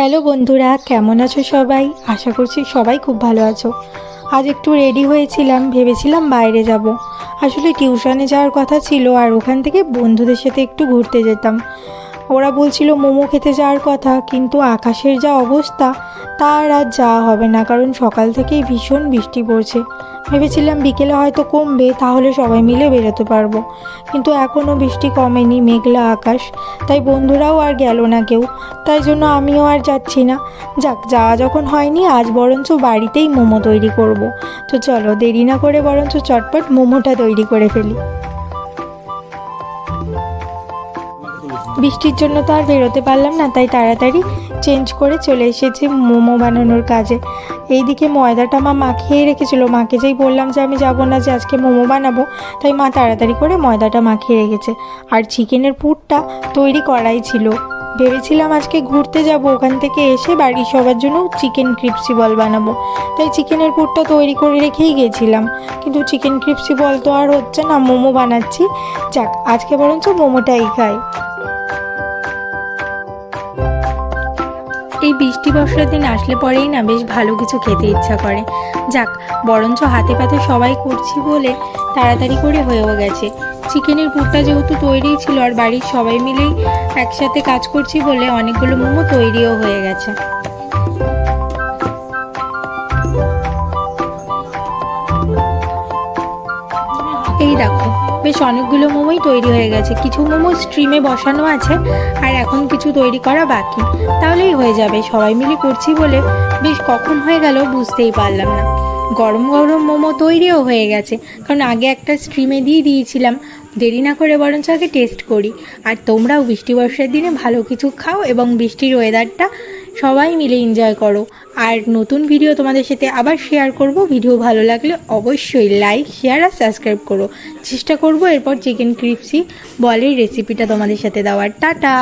Hello বন্ধুরা, কেমন আছো সবাই? আশা করছি সবাই খুব ভালো আছো। আজ একটু রেডি হয়েছিলাম, ভেবেছিলাম বাইরে যাব। আসলে টিউশনে যাওয়ার কথা ছিল আর ওখান থেকে বন্ধুদের সাথে একটু ঘুরতে যেতাম। ওরা বলছিল মোমো খেতে যাওয়ার কথা, কিন্তু আকাশের যা অবস্থা, তার আর যাওয়া হবে না, কারণ সকাল থেকেই ভীষণ বৃষ্টি পড়ছে। ভেবেছিলাম বিকেলে হয়তো কমবে, তাহলে সবাই মিলে বেরোতে পারব। কিন্তু এখনও বৃষ্টি কমেনি, মেঘলা আকাশ। তাই বন্ধুরাও আর গেল না কেউ। তাই জন্য আমিও আর যাচ্ছি না। যাক, যাওয়া যখন হয়নি, আজ বরঞ্চ বাড়িতেই মোমো তৈরি করব। তো চলো, দেরি না করে বরঞ্চ চটপট মোমোটা তৈরি করে ফেলি। বৃষ্টির জন্য তো আর বেরোতে পারলাম না, তাই তাড়াতাড়ি চেঞ্জ করে চলে এসেছি মোমো বানানোর কাজে। এইদিকে ময়দাটা মা মাখিয়ে রেখেছিল, মাকে যেই বললাম যে আমি যাব না, যে আজকে মোমো বানাবো, তাই মা তাড়াতাড়ি করে ময়দাটা মাখিয়ে রেখেছে। আর চিকেনের পুরটা তৈরি করাই ছিল। ভেবেছিলাম আজকে ঘুরতে যাব, ওখান থেকে এসে বাড়ির সবার জন্য চিকেন ক্রিপসি বল বানাবো। তাই চিকেনের পুরটা তৈরি করে রেখেই গেছিলাম। কিন্তু চিকেন ক্রিপসি বল তো আর হচ্ছে না, মোমো বানাচ্ছি। যাক, আজকে বরঞ্চ মোমোটাই খাই। এই বৃষ্টি বর্ষার দিন আসলে পরেই না বেশ ভালো কিছু খেতে ইচ্ছা করে। যাক, বরঞ্চ হাতে পাতে সবাই করছি বলে তাড়াতাড়ি করে হয়েও গেছে। চিকেনের পুরটা যেহেতু তৈরিই ছিল আর বাড়ির সবাই মিলেই একসাথে কাজ করছি বলে অনেকগুলো মোমো তৈরিও হয়ে গেছে। এই দেখো, বেশ অনেকগুলো মোমোই তৈরি হয়ে গেছে। কিছু মোমো স্ট্রিমে বসানো আছে, আর এখন কিছু তৈরি করা বাকি। তাহলেই হয়ে যাবে, সবাই মিলে করছি বলে বেশ কখন হয়ে গেল বুঝতেই পারলাম না। গরম গরম মোমো তৈরিও হয়ে গেছে, কারণ আগে একটা স্ট্রিমে দিয়ে দিয়েছিলাম। দেরি না করে বরঞ্চ আগে টেস্ট করি। আর তোমরাও বৃষ্টি বর্ষার দিনে ভালো কিছু খাও এবং বৃষ্টির ওয়েদারটা সবাই মিলে এনজয় করো। আর নতুন ভিডিও তোমাদের সাথে আবার শেয়ার করব। ভিডিও ভালো লাগলে অবশ্যই লাইক শেয়ার আর সাবস্ক্রাইব করো। চেষ্টা করব এরপর চিকেন ক্রিপসি বলের রেসিপিটা তোমাদের সাথে দেওয়ার। টাটা!